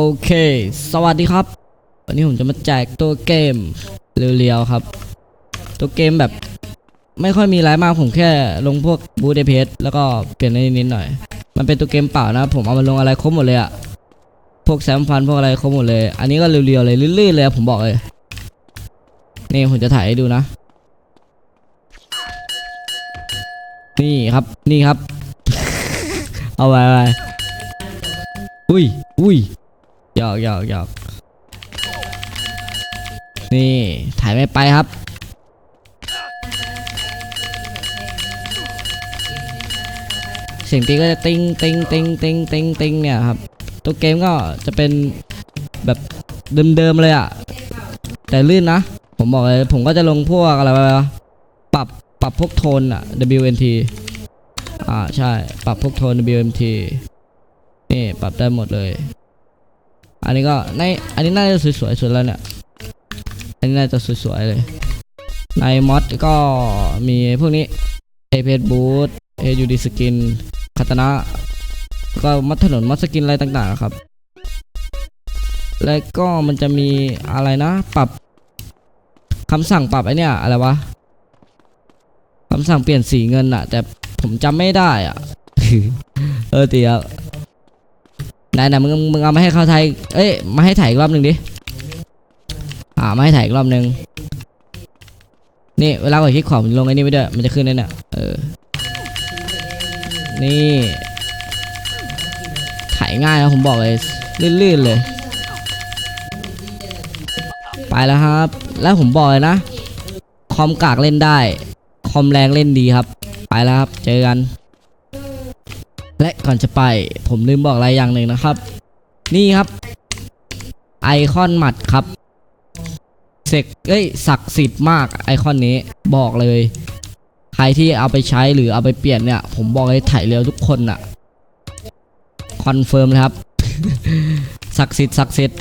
โอเค สวัสดีครับ วันนี้ผมจะมาแจกตัวเกมเรียวๆครับ ตัวเกมแบบไม่ค่อยมีอะไรมากผมแค่ลงพวกบูเดเพสแล้วก็เปลี่ยนนิดๆหน่อย มันเป็นตัวเกมเปล่านะ ผมเอามาลงอะไรครบหมดเลยอะพวกแซมฟันพวกอะไรครบหมดเลย อันนี้ก็เรียวๆเลยลื่นๆเลยผมบอกเลย นี่ผมจะถ่ายให้ดูนะ นี่ครับ นี่ครับ เอาไว้ไว้อุ้ย อุ้ย หยอกหยอกหยอกนี่ถ่ายไม่ไปครับ เสียงตีก็จะติ้งติ้งติ้งติ้งติ้งติ้งเนี่ยครับ ตัวเกมก็จะเป็นแบบเดิมๆเลยอะแต่ลื่นนะ ผมบอกเลยผมก็จะลงพวกอะไรไปปรับปรับพวกโทนอะ WNT อ่าใช่ ปรับพวกโทน WMT นี่ปรับได้หมดเลย อันนี้ก็ในอันนี้น่าจะสวยๆสุดแล้วเนี่ยอันนี้น่าจะสวยๆเลย ในมอดก็มีพวกนี้เอเพจบูทเอยูดีสกินคาตนะก็มัดถนนมัดสกินอะไรต่างๆครับ แล้วก็มันจะมีอะไรนะ ปรับคำสั่งปรับไอเนี่ยอะไรวะคำสั่งเปลี่ยนสีเงินอะแต่ผมจำไม่ได้อะเออเตียว ไหนไหนมึงมึงเอามาให้เขาไทยเอ้ยมาให้ถ่ายอีกรอบหนึ่งดิอ่ามาให้ถ่ายอีกรอบหนึ่งนี่เวลากดคลิกขวามันลงไอ้นี่ไปด้วยมันจะขึ้นได้เนี่ยเออนี่ถ่ายง่ายนะผมบอกเลยลื่นๆเลย ไปแล้วครับ แล้วผมบอกเลยนะ คอมกากเล่นได้ คอมแรงเล่นดีครับ ไปแล้วครับ เจอกัน และก่อนจะไปผมลืมบอกอะไรอย่างหนึ่งนะครับ นี่ครับ ไอคอนหมัดครับเสกเอ้ยศักดิ์สิทธิ์มากไอคอนนี้บอกเลย ใครที่เอาไปใช้หรือเอาไปเปลี่ยนเนี่ย ผมบอกเลยถ่ายเร็วทุกคนอะคอนเฟิร์มเลยครับศักดิ์สิทธิ์ศักดิ์สิทธิ์